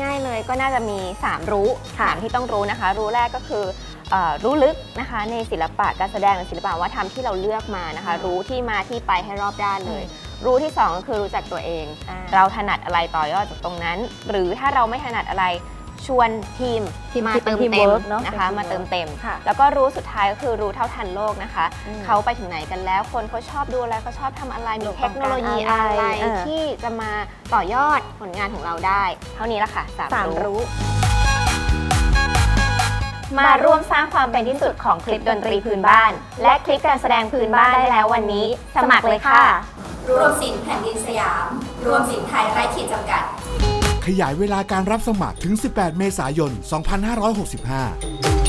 น่าจะมี 3 รู้ค่ะสามที่ต้องรู้นะคะ รู้แรกก็คือเอ่อรู้ลึกนะคะในศิลปะการแสดงหรือศิลปะวัฒนธรรมที่เราเลือกมานะคะ รู้ที่มาที่ไปให้รอบด้านเลย รู้ที่สองก็คือรู้จักตัวเอง อ่า เราถนัดอะไรต่อยอดจากตรงนั้น หรือถ้าเราไม่ถนัดอะไร ชวนทีมทีมมาที่เป็เตินมทีมเต็มเวิร์กเนอะนะคะ เป็นทีมมาเติมเต็ม ค่ะ แล้วก็รู้สุดท้ายก็คือรู้เท่าทันโลกนะคะ อืม เขาไปถึงไหนกันแล้ว คนเขาชอบดูอะไรเขาชอบทำอะไร มีดูเทคโนโลยีต้องอะการไรอะไรเออ ที่จะมาต่อยอดผลงานของเราได้ เท่านี้ละค่ะสามสามรู้ รู้ มาร่วมสร้างความเป็นที่สุดของคลิปดนตรีพื้นบ้าน และคลิปการแสดงพื้นบ้านได้แล้ววันนี้ สมัครเลยค่ะ รวมสินแผ่นดินสยาม รวมสินไทยไร้ขีดจำกัด ขยายเวลาการรับสมัครถึง 18 เมษายน 2565